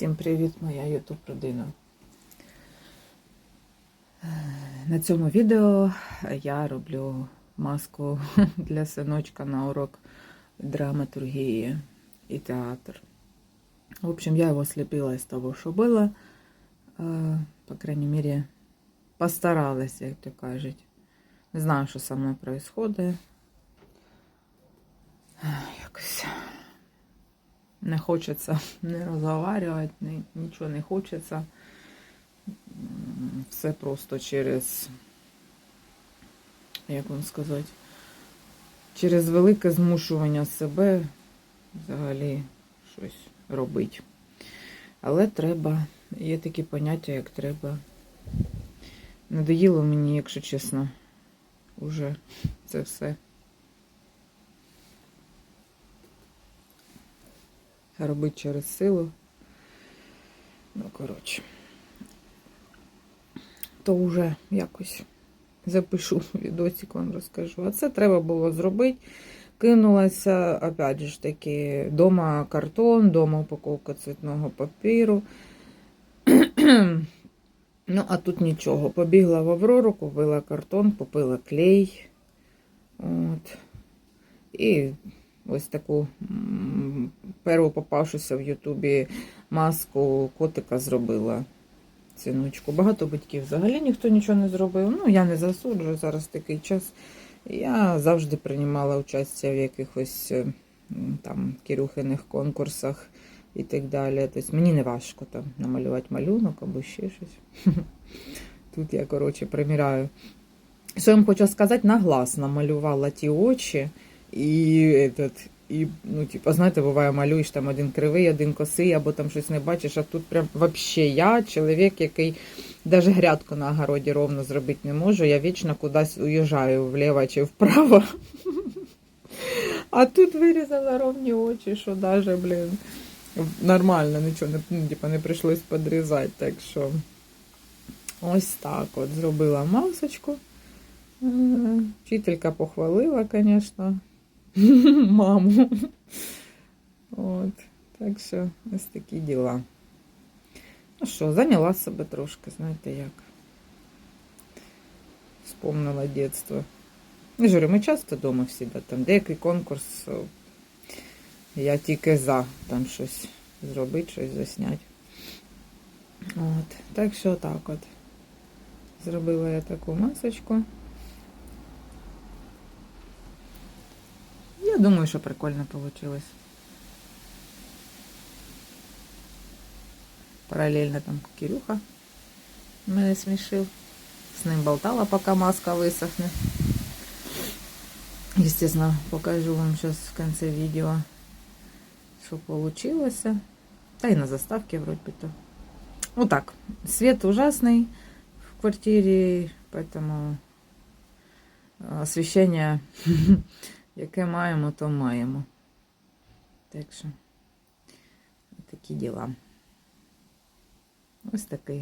Всім привіт, моя YouTube родина. На цьому відео я роблю маску для синочка на урок драматургії і театр. В общем, я его слепила из того, что было. Е, По крайней мере, постаралась, як то кажуть. Не знаю, що мною происходит. Якось не хочеться не розговарювати, ні, нічого не хочеться. Все просто через, як вам сказати, через велике змушування себе взагалі щось робити. Але треба, є такі поняття, як треба. Надоїло мені, якщо чесно, уже це все. Робити через силу. Ну, коротше, то вже якось запишу відосик, вам розкажу. А це треба було зробити. Кинулася, опять ж таки, дома картон, дома упаковка цвітного папіру. ну, а тут нічого. Побігла в Аврору, купила картон, купила клей. От. І ось таку м, перву попавшуся в Ютубі маску котика зробила ціночку. Багато батьків взагалі ніхто нічого не зробив. Ну, я не засуджую зараз такий час. Я завжди приймала участь в якихось е, там кірюхиних конкурсах і так далі. Тобто мені не важко там намалювати малюнок або ще щось. Тут я, коротше, приміряю. Що я вам хочу сказати, на глаз намалювала ті очі. І, этот, і ну, типу, знаєте, буває, малюєш там один кривий, один косий, або там щось не бачиш, а тут прям вообще я, чоловік, який навіть грядку на огороді ровно зробити не можу, я вічно кудись уїжджаю вліво чи вправо. А тут вирізала ровні очі, що навіть, блін, нормально, нічого не, типу, не прийшлось подрізати. Так що ось так от зробила масочку. Вчителька похвалила, звісно, маму. От, так що ось такі діла. Ну що, зайняла себе трошки, знаєте як. Вспомнила дитинство. Я ж ми часто вдома всі, да, там деякий конкурс, я тільки за там щось зробити, щось засняти. От, так що так от. Зробила я таку масочку. Думаю, що прикольно получилось. Паралельно там Кирюха мене смішив. З ним болтала, поки маска висохне. Естественно, покажу вам сейчас в конце видео, что получилось. Да и на заставке вроде бы то. Вот так. Свет ужасный в квартире, поэтому э, освещение Яке маємо, то маємо. Так що, такі діла. Ось такий